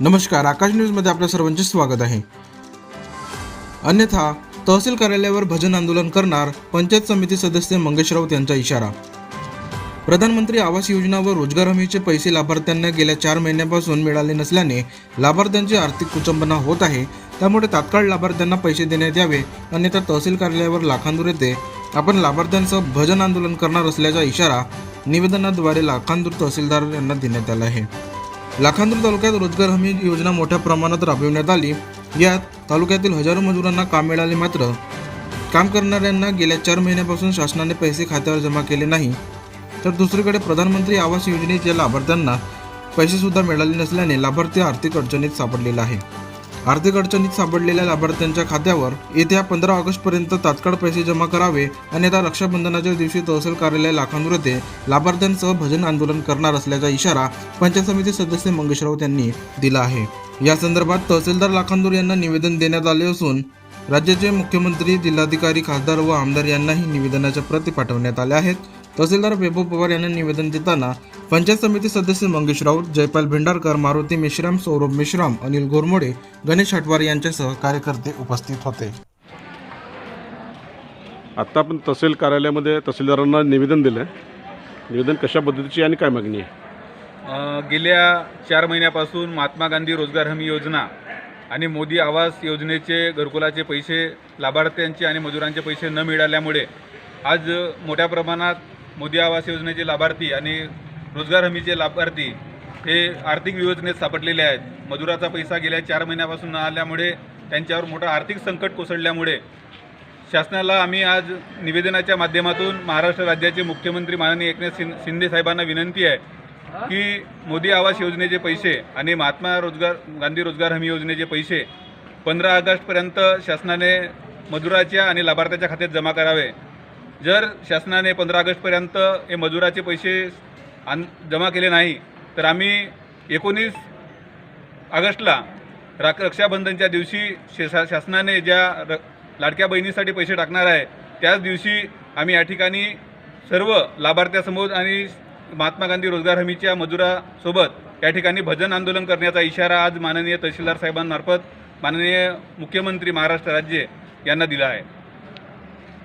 नमस्कार आकाश न्यूजमध्ये आपल्या सर्वांचे स्वागत आहे. अन्यथा तहसील कार्यालयावर भजन आंदोलन करणार पंचायत समिती सदस्य मंगेश राऊत यांचा इशारा. प्रधानमंत्री आवास योजना व रोजगार हमीचे पैसे लाभार्थ्यांना गेल्या चार महिन्यापासून मिळाले नसल्याने लाभार्थ्यांची आर्थिक कुचंबना होत आहे. त्यामुळे तात्काळ लाभार्थ्यांना पैसे देण्यात यावे अन्यथा तहसील कार्यालयावर लाखांदूर येथे आपण लाभार्थ्यांसह भजन आंदोलन करणार असल्याचा इशारा निवेदनाद्वारे लाखांदूर तहसीलदार यांना देण्यात आला आहे. लाखांदूर तालुक्यात रोजगार हमी योजना मोठ्या प्रमाणात राबविण्यात आली. यात तालुक्यातील हजारो मजुरांना काम मिळाले मात्र काम करणाऱ्यांना गेल्या चार महिन्यापासून शासनाने पैसे खात्यावर जमा केले नाही. तर दुसरीकडे प्रधानमंत्री आवास योजनेच्या लाभार्थ्यांना पैसेसुद्धा मिळाले नसल्याने लाभार्थी आर्थिक अडचणीत सापडलेला आहे. आर्थिक अडचणीत सापडलेल्या लाभार्थ्यांच्या खात्यावर येत्या पंधरा ऑगस्टपर्यंत तात्काळ पैसे जमा करावे अन्यथा रक्षाबंधनाच्या दिवशी तहसील कार्यालय लाखांदूर येथे लाभार्थ्यांसह भजन आंदोलन करणार असल्याचा इशारा पंचायत समिती सदस्य मंगेश राऊत यांनी दिला आहे. या संदर्भात तहसीलदार लाखांदूर यांना निवेदन देण्यात आले असून राज्याचे मुख्यमंत्री जिल्हाधिकारी खासदार व आमदार यांनाही निवेदनाच्या प्रती पाठवण्यात आल्या आहेत. तहसीलदार वैभव पवार यांना निवेदन देताना पंचायत समिती सदस्य मंगेश राऊत जयपाल भेंडारकर मारुती मेश्राम सौरभ मेश्राम अनिल गोरमोडे गणेश हटवार यांच्यासह कार्यकर्ते उपस्थित होते. आत्ता आपण तहसील कार्यालयामध्ये तहसीलदारांना निवेदन दिलं आहे निवेदन कशा पद्धतीची आणि काय मागणी आहे? गेल्या चार महिन्यापासून महात्मा गांधी रोजगार हमी योजना आणि मोदी आवास योजनेचे घरकुलाचे पैसे लाभार्थ्यांचे आणि मजुरांचे पैसे न मिळाल्यामुळे आज मोठ्या प्रमाणात मोदी आवास योजनेचे लाभार्थी आणि रोजगार हमीचे लाभार्थी हे आर्थिक विवेचनेत सापडलेले आहेत. मजुराचा पैसा गेल्या चार महिन्यापासून न आल्यामुळे त्यांच्यावर मोठं आर्थिक संकट कोसळल्यामुळे शासनाला आम्ही आज निवेदनाच्या माध्यमातून महाराष्ट्र राज्याचे मुख्यमंत्री माननीय एकनाथ शिं शिंदे साहेबांना विनंती आहे की मोदी आवास योजनेचे पैसे आणि महात्मा रोजगार गांधी रोजगार हमी योजनेचे पैसे पंधरा ऑगस्टपर्यंत शासनाने मजुराच्या आणि लाभार्थ्याच्या खात्यात जमा करावे. जर शासनाने पंधरा ऑगस्टपर्यंत हे मजुराचे पैसे आन जमा केले नाही तर आम्ही एकोणीस ऑगस्टला रा रक्षाबंधनच्या दिवशी शे शा- शासनाने ज्या र लाडक्या बहिणीसाठी पैसे टाकणार आहे त्याच दिवशी आम्ही या ठिकाणी सर्व लाभार्थ्यासमोर आणि महात्मा गांधी रोजगार हमीच्या मजुरासोबत या ठिकाणी भजन आंदोलन करण्याचा इशारा आज माननीय तहसीलदार साहेबांमार्फत माननीय मुख्यमंत्री महाराष्ट्र राज्य यांना दिला आहे.